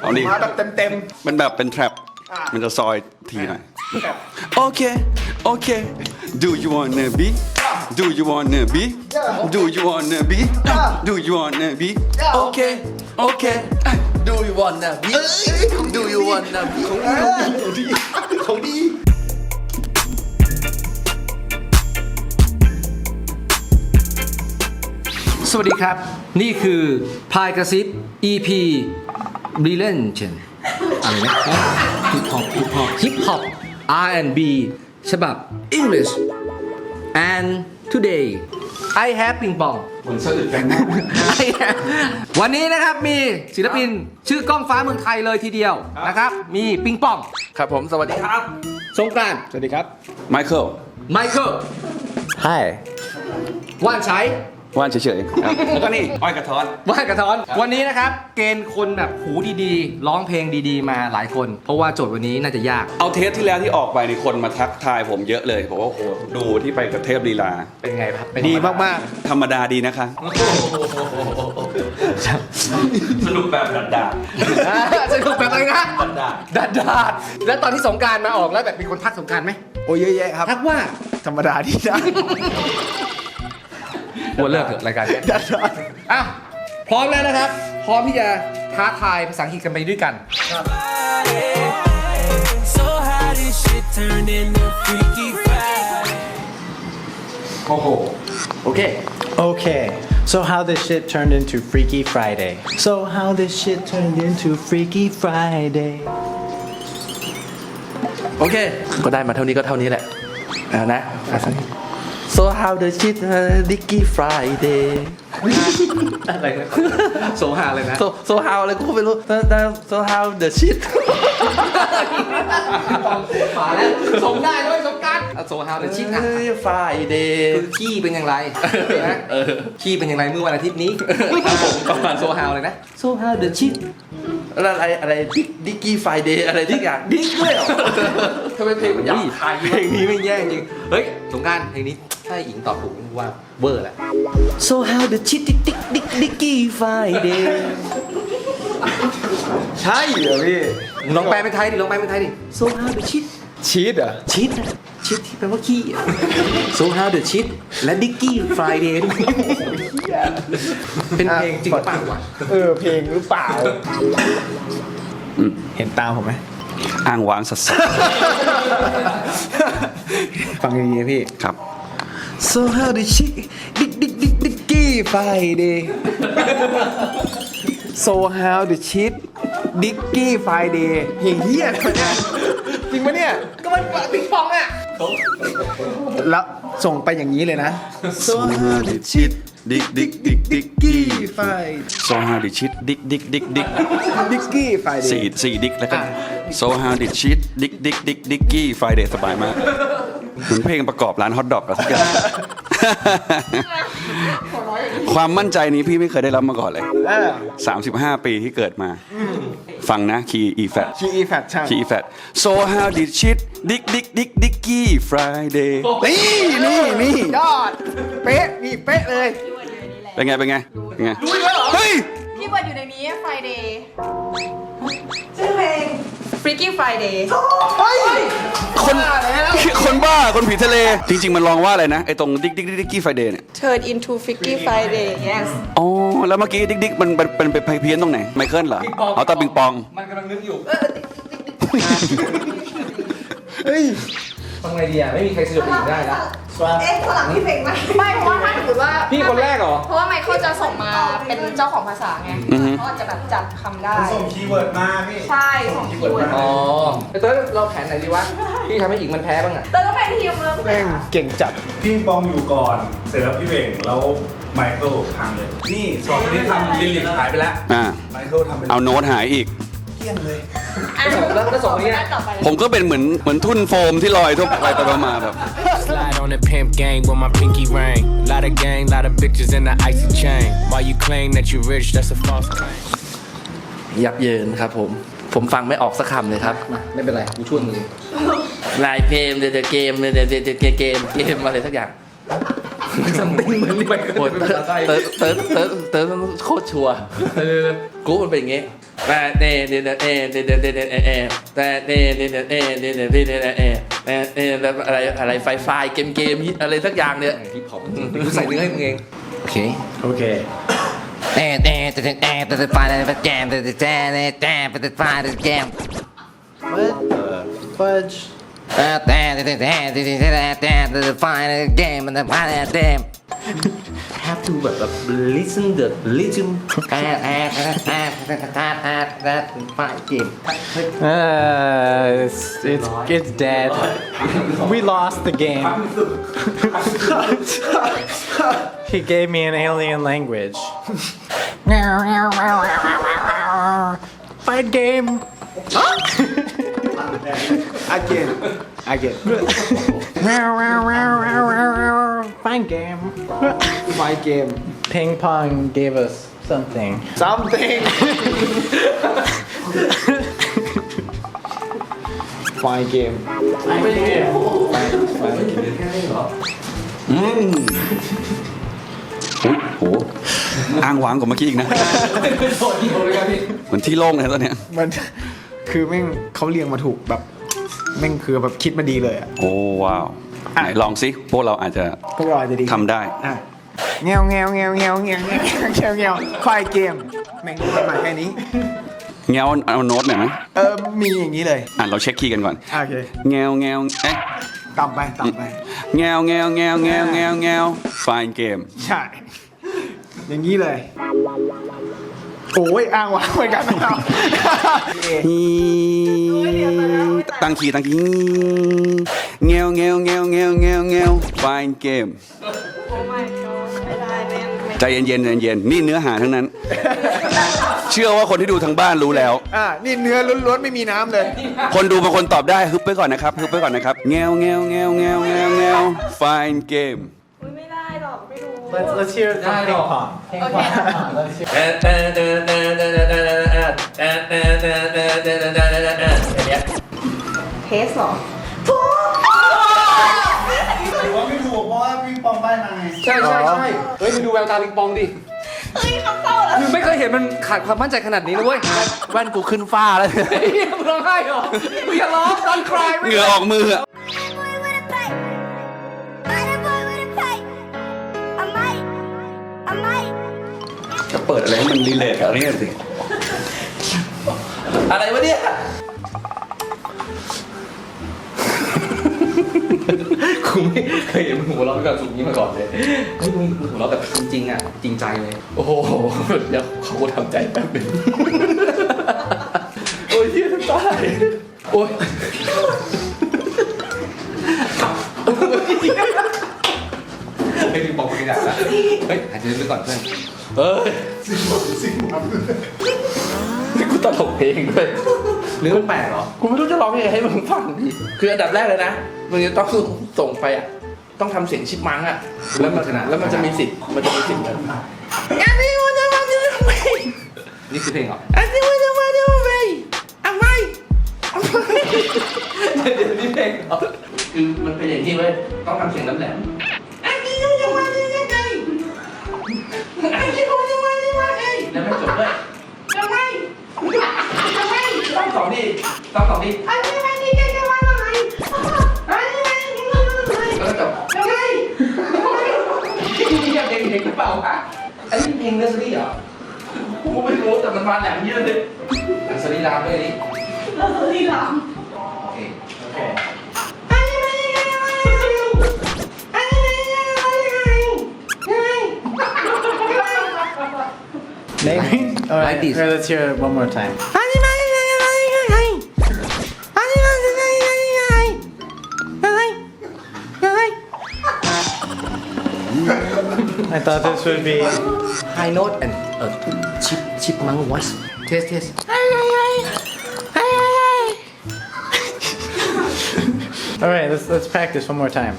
เอาดิมาแบบเต็มมันแบบเป็น trap อ่ามัมันจะซอยทีหน่อยๆแบบโอเคโอเค Do you wanna be Do you wanna be Do you wanna be Do you wanna be โอเคโอเค Do you wanna be Do you wanna be ของดีของดีสวัสดีครับ นี่คือพายกระซิบ EP b r i l l i a n t อะไรนะฮิปฮอปฮิปฮอปฮิปฮอป R&B ฉบับ English and today I have ปิงปองเหมือนสะอึกแรงมากวันนี้นะครับมีศิลปินชื่อกล้องฟ้าเมืองไทยเลยทีเดียวนะครับ มีปิงปองครับผมสวัสดีครับ สงกรานต์สวัสดีครับ ไมเคิลไมเคิล Hi ว่านใช้ ว่านเฉยๆครับแล้วก็นี่อ้อยกระท้อน ว่านกระท้อน วันนี้นะครับเกณฑ์คนแบบหูดีๆ ร้องเพลงดีๆ มาหลายคน เพราะว่าโจทย์วันนี้น่าจะยาก เอาเทปที่แล้วที่ออกไปในคนมาทักทายผมเยอะเลยบอกว่าโอ้โหดูที่ไปกับเทพลีลา เป็นไงครับเป็นดีมากธรรมดาดีนะคะสนุกแบบดัดดาอ่าสนุกแบบอะไรนะดัดดาดัดดาดแล้วตอนที่สงกรารมาออกแล้วแบบมีคนทักสงกรารไหมๆโอ้ยเยอะแยะครับ ทักว่า ธรรมดาดีนะ ควรเลิกเถอะรายการเนี้ยดัดดาอะพร้อมแล้วนะครับ พร้อมที่จะท้าทายภาษาอังกฤษกันไปด้วยกัน So how this shit turned into Freaky Friday? โอ้โห โอเค Okay, so how this shit turned into Freaky Friday. So how this shit turned into Freaky Friday. โอเค ก็ได้มาเท่านี้ก็เท่านี้แหละเอานะอะสักนิด So how the shit uh, Dicky Friday อะไรนะโซฮาเลยนะโซโซฮาวอะไรกูก็ไม่รู้แต่แต่โซฮาวเดอะชิตมาแล้วส่งได้ด้วยสงกรารโซฮาเดชิตนะฟรายเดย์คือขี้เป็นอย่างไรนะขี้เป็นอย่างไรเมื่อวันอาทิตย์นี้ครับผมประมาณโซฮาวเลยนะ So how the shit อะไรอะไรดิกดิกกี้ไฟเดย์อะไรที่อย่างดิกด้วยเหรอทำไมเพลงมันยากเพลงนี้ไม่แย่จริง เฮ้ยสงกรารเพลงนี้ ถ้าอิงตอบถูกว่าเวอร์แหละ So how the shit ดิกดิกดิกดิกกี้ไฟเดย์ใช่เหรอพี่ลองแปลเป็นไทยดิลองแปลเป็นไทยดิ So how the shit ชีสเหรอชิดชิดที่แปลว่าขี้อะ So how the shit และดิกกี้ Friday ด้วยเป็นเพลงจริงหรือเปล่าวะเออเพลงหรือเปล่า เห็นตามผมไหมอ้างว้างสัสฟังดีๆนะพี่ๆครับ So how the shit ดิกดิกดิกดิกกี้ Friday So how the shit ดิกกี้ Friday เพลงเฮียอะไรวะเนี่ยจริงปะเนี่ย ก็มันปิงปองอะ แล้วส่งไปอย่างนี้เลยนะ So how did shit ดิกดิกดิกดิกกี้ไฟ So how did shit ดิกดิกดิกดิกดิกกี้ไฟเดสี่ย์สี่ดิกแล้วกัน So how did shit ดิกดิกดิกดิกกี้ Friday สบายมาก เหมือนเพลงประกอบร้านฮอทดอกกับสักอย่าง ความมั่นใจนี้พี่ไม่เคยได้รับมาก่อนเลย เออ35 ปีที่เกิดมา ฟังนะคีย์ E flat คีอีแฟตใช่คีย์ E flat So how did shit ดิกดิกดิกดิกกี้ Friday นี่นี่นี่ยอด เป๊ะนี่เป๊ะเลยเป็นไงเป็นไงเป็นไงเฮ้ยที่เปิดอยู่ในนี้ Friday ชื่อเพลง Freaky Friday คนคนบ้าคนผีทะเล จริง ๆ มันร้องว่าอะไรนะ ไอ้ตรงดิกดิกดิกดิกกี้ไฟเดย์เนี่ย Turn into Freaky Friday yes อ๋อ แล้วเมื่อกี้ดิกดิกมันเป็นเป็นเป็นเพี้ยนตรงไหน ไมเคิลเหรอเอาตาปิงปอง มันกำลังนึกอยู่ เฮ้ย ทำไงดีอะไม่มีใครสะดวกอีกได้แล้วเอ๊ะสลับที่เพลงไหมไม่เพราะว่าถ้าสมมติว่าพี่คนแรกเหรอ เพราะว่าไมเคิลจะส่งมาเป็นเจ้าของภาษาไงอือฮึ เขาอาจจะแบบจับคำได้ ส่งคีย์เวิร์ดมาพี่ใช่ส่งคีย์เวิร์ดอ๋อไอ้เต้ยเราแผนไหนดีวะพี่ทำให้อิงมันแพ้บ้างอะ แต่ต้องเป็นทีมเริ่มแม่งเก่งจัด พี่ปองอยู่ก่อน เสร็จแล้วพี่เบ่งแล้วไมเคิลพังเลย นี่สองคนนี้ทำลิลิกหายไปแล้ว อ่า ไมเคิลทำเป็นเอาโน้ตหายอีก แล้วแล้วสองคนเนี้ยต่อไปผมก็เป็นเหมือนเหมือนทุ่นโฟมที่ลอยทุกไปไปมาแบบ Slide on the pimp gang with my pinky ring. Lot of gang, lot of bitches in the icy chain. While you claim that you rich, that's a false claim. ยับเยินครับผม ผมฟังไม่ออกสักคำเลยครับ มาไม่เป็นไรกูช่วยมึงเองลายเพลงเดเดเกมเดเดเดเกมเกมเกมอะไรสักอย่างซัมติงเหมือนที่ไปโอ้ยเป็นภาษาไทยเติร์ดเติร์ดเติร์ดเติร์ดโคตรชัวร์เออกูมันเป็นอย่างงี้ แต่เน่เน่เน่เน่เน่เน่เน่เน่แต่เน่เน่เน่เน่เน่เน่เน่เน่เน่เน่เน่แล้วอะไรอะไรไฟไฟเกมเกมอะไรสักอย่างเนี่ยฮิปฮอปใส่เนื้อให้มึงเองโอเค Okay. แต่แต่แต่แต่แต่แต่ไฟแต่แจมแต่แต่แต่แต่แต่ไฟแต่แจม What the fudge? แต่แต่แต่แต่แต่แต่แต่แต่ไฟแต่แจมแต่ไฟแต่แจม have to uh, uh listen the listen fight uh, game. It's it's, it's dead. We lost the game. he gave me an alien language. Fight game. I get it. I get it. Again again Fight game. my game Ping pong gave us something. something my game Fight game. อืมอุ๊ยโหอ้างว้างกว่าเมื่อกี้อีกนะเหมือนที่โล่งเลยตอนเนี้ย มันคือแม่งเขาเรียงมาถูกแบบ แม่งคือแบบคิดมาดีเลยอะ โอ้ว้าวไหนลองสิพวกเราอาจจะพวกเราอาจจะดีทำได้ อะเงี้ยวเงี้ยวเงี้ยวเงี้ยวเงี้ยวเงี้ยวเงี้ยวเงี้ยวควายเกมแม่งพูดมาแค่นี้เงาเอาโน้ตหน่อยไหมเออมีอย่างนี้เลย อะเราเช็คคีย์กันก่อนอะโอเคเงาเงาเอ๊ะต่ำไปต่ำไปเงาเงาเงาเงาเงาเงาไฟน์เกม ใช่ อย่างนี้เลย โอ้ยอ้างว้างเหมือนกันไม่เอา ตั้งคีย์ตั้งคีย์เงาเงาเงาเงาเงาเงาไฟน์เกมโอ้ my god ไม่ได้แน่ไม่ใจเย็นๆใจเย็นๆนี่เนื้อหาทั้งนั้น เชื่อว่าคนที่ดูทางบ้านรู้แล้ว อะนี่เนื้อล้วนๆไม่มีน้ำเลย คนดูบางคนตอบได้ฮึบไปก่อนนะครับฮึบไปก่อนนะครับเงาเงาเงาเงาเงาเงาไฟน์เกมอุ๊ยไม่ได้หรอกไม่รู้ Let's, let's hear it from ping pong. Ping pong. Let's hear เทสเหรอใช่ใช่ใช่เฮ้ยมึงดูแววตาปิงปองดิเฮ้ยคำเศร้าแล้วคือไม่เคยเห็นมันขาดความมั่นใจขนาดนี้นะเว้ยแว่นกูขึ้นฟ้าแล้วไอ้เหี้ยมึงร้องไห้เหรอมึงอย่าร้องตอนคลายเหงื่อออกมืออะ boy with a pipe. Bada boy with a pipe. I might. I might. จะเปิดอะไรให้มันรีเลทกับนี่สิ อะไรวะเนี่ย กูไม่เคยเห็นมึงหัวเราะด้วยการสุดนี้มาก่อนเลยเฮ้ยมึงมึงหัวเราะแบบจริงๆอะจริงใจเลย โอ้โหเดี๋ยวเขาทำใจแป๊บหนึงโอ้ยเฮียตายโอ้ยไอ้ปิงปองเป็นอย่างนั้นเฮ้ยหายใจลึกๆก่อนเพื่อนเอ้ยนี่กูตลกเพลงด้วย เรื่องแปลกเหรอ กูไม่รู้จะร้องยังไงให้มึงฟังดี คืออันดับแรกเลยนะ มึงจะต้องส่งไปอะ ต้องทำเสียงชิปมังอะ แล้วมันแล้วมันจะมีสิทธิ์ มันจะมีสิทธิ์แบบอันนี้มันจะมาจะทำไมนี่คือเพลงเหรออันนี้มันจะมาจะทำไมทำไมทำไมเดี๋ยวนี่เพลงเหรอคือมันเป็นอย่างนี้เว้ย ต้องทำเสียงแหลมๆอันนี้มันจะมาจะยังไงอันนี้มันจะมาจะมาไงแล้วไม่จบด้วยทำไมทำไมต้อง สองดิต้องสองดิอันนี้มันจะจะมาทำไมอันนี้มันจะมาทำไมแล้วก็จบทำไมทำไมนี่ยังเพลงเพลงหรือเปล่าวะอันนี้เพลงเนอร์เซอรี่เหรอกูไม่รู้แต่มันมาแหลมเยอะเลยอันสรีรามด้วยนี่เราลีลามโอเค Okay. Maybe? All right, Like this. here, let's hear it one more time. I thought this would be high note and a cheap chipmunk voice. Test test. Hi hi hi. Hi hi hi. All right, let's let's practice one more time.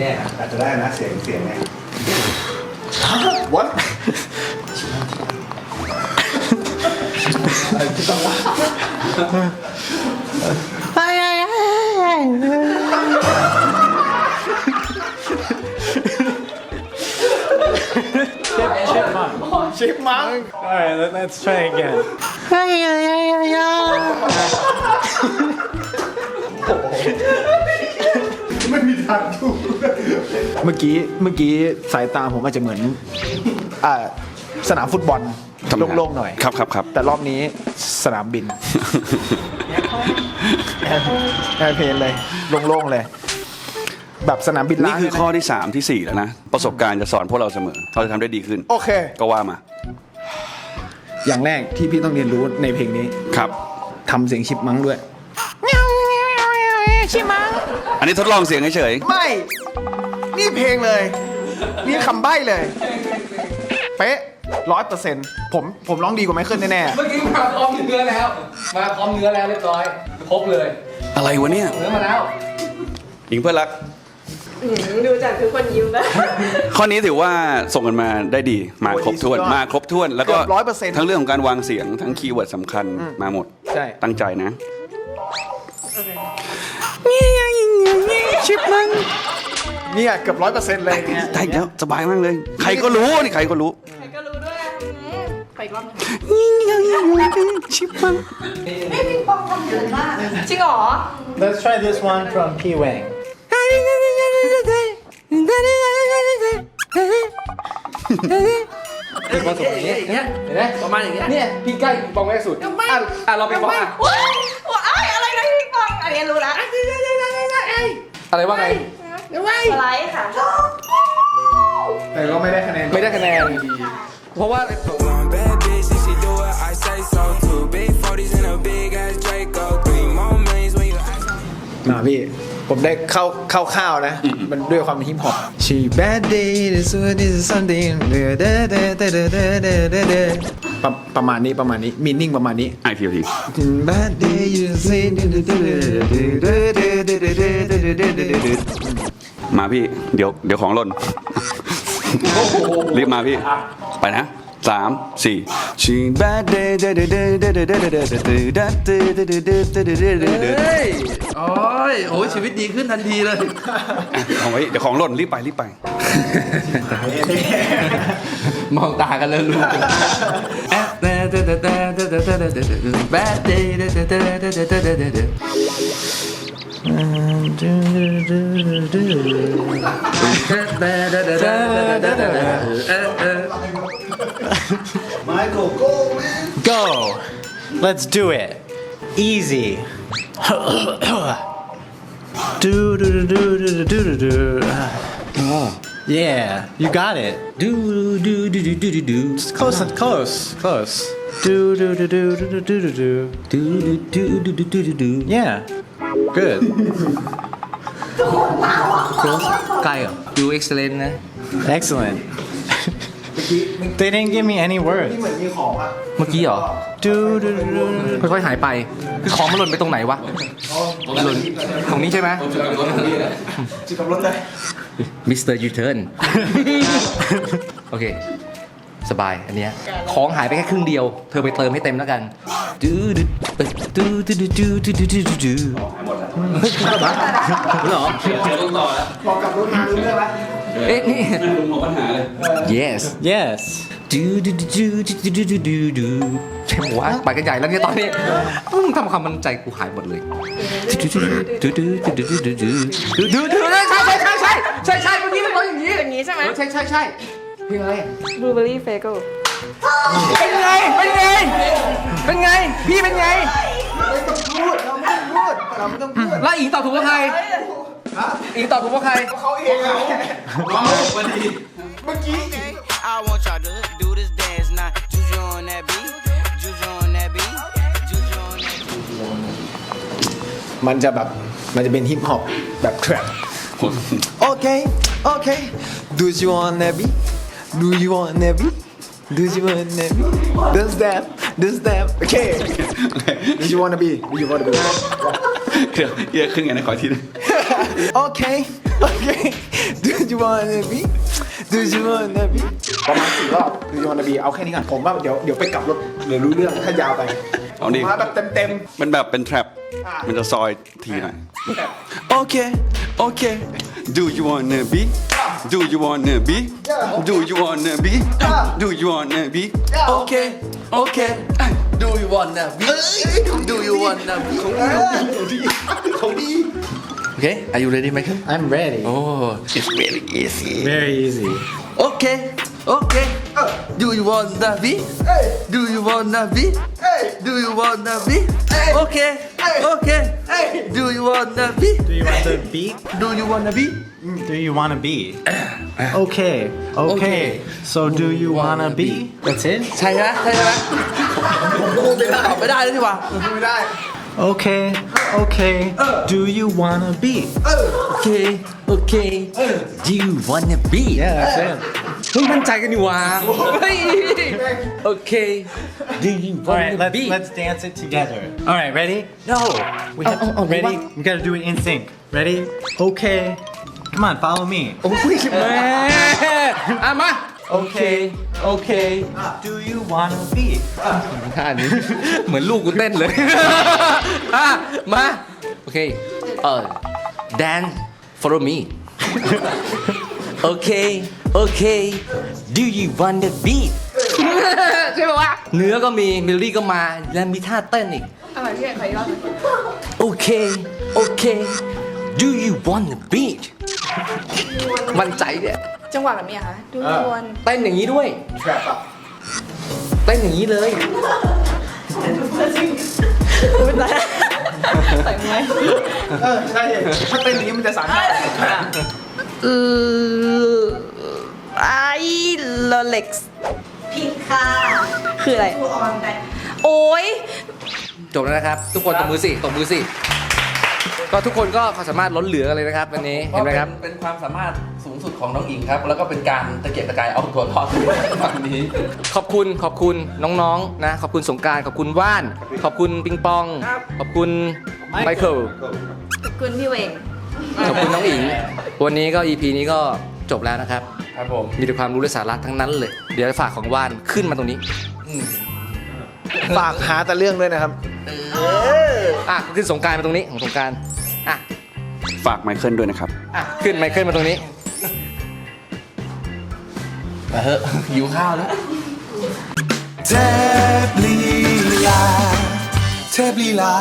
yeah, อาจจะได้นะเสียงเสียงเนี่ย What? ปะวะเชฟมัง Alright, let- let's try again. ไม่มีทางถูกเมื่อกี้เมื่อกี้สายตาผมอาจจะเหมือนอ่าสนามฟุตบอล ทำไมฮะโล่งๆหน่อย ครับครับครับ แต่รอบนี้สนามบิน แอร์เพลนเลยโล่งๆเลย แบบสนามบินนี่ล้างคือเลยนะข้อที่ 3ที่ 4 แล้วนะ ประสบการณ์จะสอนพวกเราเสมอเราจะทำได้ดีขึ้น โอเค ก็ว่ามาอย่างแรกที่พี่ต้องเรียนรู้ในเพลงนี้ครับ ทำเสียงชิปมังด้วยอันนี้ทดลองเสียงเฉยไม่ นี่เพลงเลย นี่คำใบ้เลย เป๊ะ ร้อยเปอร์เซ็นต์ผมผมร้องดีกว่าไมเคิลแน่เมื่อกี้มาพร้อมเนื้อแล้ว มาพร้อมเนื้อแล้วเรียบร้อย ครบเลยๆอะไรวะเนี่ยเนื้อมาแล้ว หญิงเพื่อนรักดูจากทุกคนยิ้มแล้ว ข้อนี้ถือว่าส่งกันมาได้ดี มาครบถ้วน มาครบถ้วน แล้วก็เกือบ100%ทั้งเรื่องของการวางเสียง ทั้งคีย์เวิร์ดสำคัญมาหมด ใช่ ตั้งใจนะชิปมังเนี่ยเกือบร้อยเปอร์เซ็นต์เลยเนี่ย ได้แล้วสบายมากเลย ใครก็รู้นี่ใครก็รู้ ไปอีกรอบหนึงชิปมังจริงเหรอ Let's try this one from P Wang. เป็นประสบการณ์อย่างเงี้ยเห็นไหมประมาณอย่างเงี้ยเนี่ยพี่ใกล้ปองแรกสุดอะอะเราไปฟ้องอะว้ายว้ายอะไรนะพี่ฟังอันนี้รู้ละอะไรว่าไง สไลด์ค่ะ แต่ก็ไม่ได้คะแนน ไม่ได้คะแนน เพราะว่า One bad bitch, if she do it, I say so. Two big 40s and a big ass Draco. Three more millions when you ask. มาพี่ ผมได้เข้าเข้าข้าวนะ มันด้วยความฮิปฮอป She bad day this is this is something ประประมาณนี้ประมาณนี้มีนิ่งประมาณนี้ ไอทีที Bad day you say มาพี่ เดี๋ยวเดี๋ยวของหล่น รีบมาพี่ ไปนะสามสี่ She bad day เฮ้ยโอ้ยโอ้ยชีวิตดีขึ้นทันทีเลยเอาไว้เดี๋ยวของหล่นรีบไปรีบไปมองตากันเลยลูก Bad day เออเอ Michael, Goldman. Go. Let's do it. Easy. do do do do do do do do. Oh. Yeah, you got it. Do do do do do do do. Close, close, close. Do do do do do do do do do do do do do do do do. Yeah, good. Close, Kyle, you excellent. Excellent. เหรอดู excellent นะ Excellent. they didn't give me any words. เหมือนมีของอะเมื่อกี้เหรอ Do do do do do. ค่อยๆหายไป คือของมันหล่นไปตรงไหนวะ หล่น ตรงนี้ใช่ไหมจิกับรถเลยมิสเตอร์ยูเทิร์น โอเค สบายอันเนี้ย ของหายไปแค่ครึ่งเดียว เธอไปเติมให้เต็มแล้วกันดูดูดูดูดูดูดูดูดูดูดูเฮ้ยเหรอ พอกลับรถมารู้เรื่องแล้ว เอ๊ะนี่ลุงหมดปัญหาเลย yes Yes. ดูดูดูดูดูดูดูดูดูใช่ไหมวะไปกันใหญ่แล้วเนี่ยตอนนี้มึงทำความมั่นใจกูหายหมดเลยดูดูดูดูดูดูดูดูดูดูใช่ใช่ใช่ใช่ใช่ใช่เมื่อกี้มันร้องอย่างนี้อย่างนี้ใช่ไหมเออใช่ใช่ใช่เพลงอะไรบลูเบอรี่เฟเกิลเป็นไงเป็นไงเป็นไงพี่เป็นไงพูดเราไม่ต้องพูดเราไม่ต้องพูดแล้วอิงตอบถูกว่าใคร อิงตอบถูกว่าใคร เขาเองอะเมื่อกี้ I want y'all to do this dance now. Juju on that beat. Juju on that beat. Juju on that beat. มันจะแบบ มันจะเป็นฮิปฮอปแบบแทร็ปโอเค โอเค Do you want that beat Do you want that beat Do you want that beat Does that Does that โอเค Do you wanna be Do you wanna be เดี๋ยวเยอะขึ้นไงนะขอทีนึง โอเคโอเค Do you wanna be Do you wanna be ประมาณสี่รอบ Do you wanna be เอาแค่นี้ก่อนผมว่าเดี๋ยวเดี๋ยวไปกลับรถเดี๋ยวรู้เรื่องถ้ายาวไปเอาดิ มาแบบเต็มมันแบบเป็น trap มันจะซอยทีหน่อยโอเคโอเค Do you wanna be Do you wanna be? Do you wanna be? Do you wanna be? Okay, okay. Do you wanna be Do you wanna be ของดี Okay are you ready Michael I'm ready Oh it's very easy very easy Okay Okay Do you wanna be Do you wanna be Do you wanna be Okay Okay Do you wanna be do you want the beat Do you wanna be do you want to be okay okay so do you want to be that's it ใช่ไหมใช่ไหมกูตอบไม่ได้เลยดีกว่า ไม่ได้ okay okay do you want to be Okay Okay Do you wanna be yeah that's it เฮ้ยมั่นใจกันนี่หว่าเฮ้ย Okay Do you all right wanna let's be let's dance it together all right ready No we have ready we gotta do it in sync ready okay come on follow me โอ้ยแม่อ่ะมา Okay Okay do you want to be ท่านี้ เหมือนลูกกูเต้นเลย อะ มา โอเค เออ dance follow me โอเคโอเค do you want the beat ใช่ป่าวะเนื้อก็มี เมโลดี้ก็มา แล้วมีท่าเต้นอีกเอาใหม่พี่เอกขออีกรอบหนึ่ งโอเคโอเค do you want the beat มั่นใจเนี่ยจังหวะแบบนี้เหรอคะดูยวนเต้นอย่างนี้ด้วย trap อะเต้นอย่างนี้เลย ไม่ได้ใส่ไหมเออใช่ถ้าเต้นอย่างนี้มันจะสามารถเออไอโรเล็กซ์ผิดค่ะคืออะไร ดูออนไปโอ้ยจบแล้วนะครับ ทุกคนตบมือสิตบมือสิ ก็ทุกคนก็ความสามารถล้นเหลือกันเลยนะครับวันนี้เห็นไหมครับ เป็นความสามารถสูงสุดของน้องอิงครับ แล้วก็เป็นการตะเกียกตะกายเอาตัวรอดฝั่งนี้ ขอบคุณขอบคุณน้องๆนะขอบคุณสงกรารขอบคุณว่าน ขอบคุณปิงปอง ขอบคุณไมเคิลขอบคุณพี่เวง ขอบคุณน้องอิง วันนี้ก็ EP นี้ก็จบแล้วนะครับ ครับผม มีแต่ความรู้และสาระทั้งนั้นเลย เดี๋ยวฝากของว่านขึ้นมาตรงนี้ ฝากหาแต่เรื่องด้วยนะครับ อะขึ้นสงกรารมาตรงนี้ของสงกรารอะฝากไมเคิลด้วยนะครับ อะขึ้นไมเคิลมาตรงนี้มาเถอะหิวข้าวแล้ว เทพลีลาเทพลีลา